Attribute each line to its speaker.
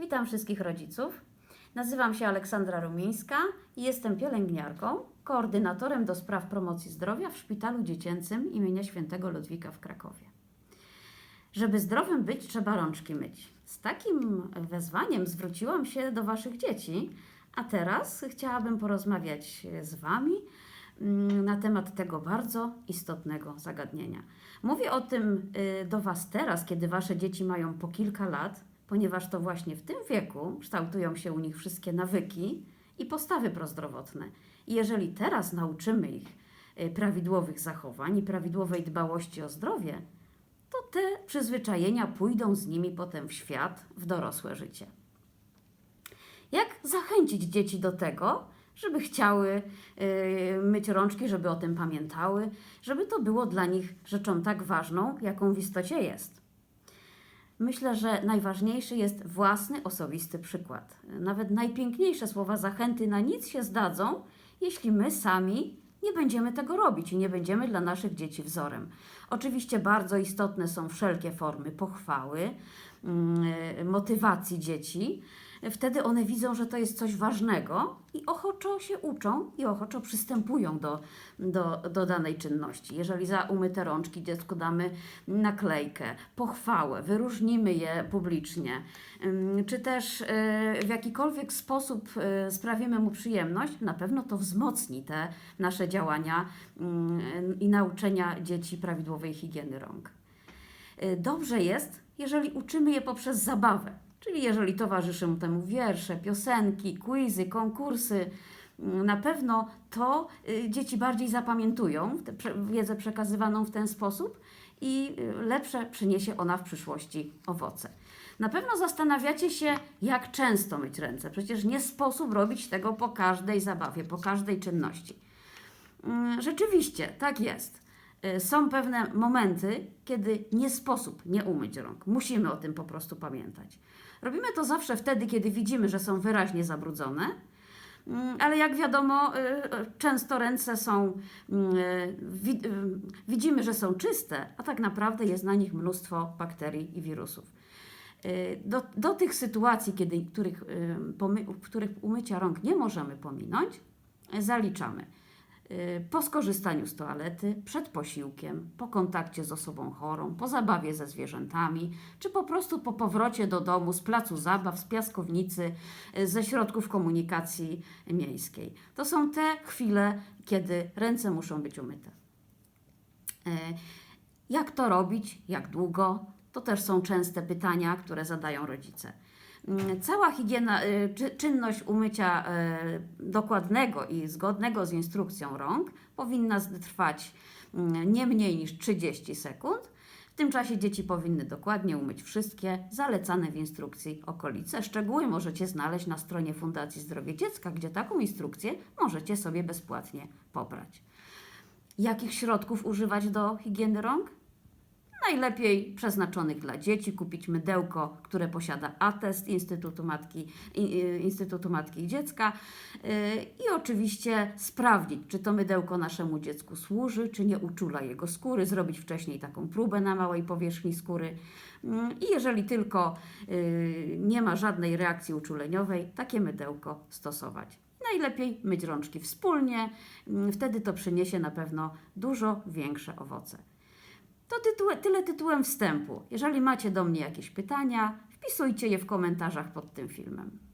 Speaker 1: Witam wszystkich rodziców. Nazywam się Aleksandra Rumińska i jestem pielęgniarką, koordynatorem do spraw promocji zdrowia w Szpitalu Dziecięcym imienia Świętego Ludwika w Krakowie. Żeby zdrowym być, trzeba rączki myć. Z takim wezwaniem zwróciłam się do Waszych dzieci, a teraz chciałabym porozmawiać z Wami mm, na temat tego bardzo istotnego zagadnienia. Mówię o tym y, do Was teraz, kiedy Wasze dzieci mają po kilka lat, ponieważ to właśnie w tym wieku kształtują się u nich wszystkie nawyki i postawy prozdrowotne. I jeżeli teraz nauczymy ich y, prawidłowych zachowań i prawidłowej dbałości o zdrowie, to te przyzwyczajenia pójdą z nimi potem w świat, w dorosłe życie. Jak zachęcić dzieci do tego, żeby chciały yy, myć rączki, żeby o tym pamiętały, żeby to było dla nich rzeczą tak ważną, jaką w istocie jest? Myślę, że najważniejszy jest własny, osobisty przykład. Nawet najpiękniejsze słowa zachęty na nic się zdadzą, jeśli my sami nie będziemy tego robić i nie będziemy dla naszych dzieci wzorem. Oczywiście bardzo istotne są wszelkie formy pochwały, motywacji dzieci. Wtedy one widzą, że to jest coś ważnego i ochoczo się uczą i ochoczo przystępują do, do, do danej czynności. Jeżeli za umyte rączki dziecku damy naklejkę, pochwałę, wyróżnimy je publicznie, ym, czy też y, w jakikolwiek sposób y, sprawimy mu przyjemność, na pewno to wzmocni te nasze działania ym, i nauczenia dzieci prawidłowej higieny rąk. Y, Dobrze jest, jeżeli uczymy je poprzez zabawę, czyli jeżeli towarzyszą temu wiersze, piosenki, quizy, konkursy. mm, Na pewno to y, dzieci bardziej zapamiętują wiedzę przekazywaną w ten sposób i y, lepsze przyniesie ona w przyszłości owoce. Na pewno zastanawiacie się, jak często myć ręce. Przecież nie sposób robić tego po każdej zabawie, po każdej czynności. Mm, Rzeczywiście, tak jest. Y, Są pewne momenty, kiedy nie sposób nie umyć rąk. Musimy o tym po prostu pamiętać. Robimy to zawsze wtedy, kiedy widzimy, że są wyraźnie zabrudzone, Mm, ale jak wiadomo, y, y, często ręce są, mm, wi- widzimy, że są czyste, a tak naprawdę jest na nich mnóstwo bakterii i wirusów. Do, do tych sytuacji, kiedy, których, w których umycia rąk nie możemy pominąć, zaliczamy po skorzystaniu z toalety, przed posiłkiem, po kontakcie z osobą chorą, po zabawie ze zwierzętami, czy po prostu po powrocie do domu z placu zabaw, z piaskownicy, y, ze środków komunikacji miejskiej. To są te chwile, kiedy ręce muszą być umyte. E, Jak to robić? Jak długo? To też są częste pytania, które zadają rodzice. Mm, Cała higiena, y, czy, czynność umycia e, dokładnego i zgodnego z instrukcją rąk powinna trwać mm, nie mniej niż 30 sekund. W tym czasie dzieci powinny dokładnie umyć wszystkie zalecane w instrukcji okolice. Szczegóły możecie znaleźć na stronie Fundacji Zdrowie Dziecka, gdzie taką instrukcję możecie sobie bezpłatnie pobrać. Jakich środków używać do higieny rąk? Najlepiej przeznaczonych dla dzieci. Kupić mydełko, które posiada atest Instytutu Matki, i- Instytutu Matki i Dziecka. Yy, i oczywiście sprawdzić, czy to mydełko naszemu dziecku służy, czy nie uczula jego skóry, zrobić wcześniej taką próbę na małej powierzchni skóry. Yy, i jeżeli tylko yy, nie ma żadnej reakcji uczuleniowej, takie mydełko stosować. Najlepiej myć rączki wspólnie, yy, wtedy to przyniesie na pewno dużo większe owoce. To tyle tytułem wstępu. Jeżeli macie do mnie jakieś pytania, wpisujcie je w komentarzach pod tym filmem.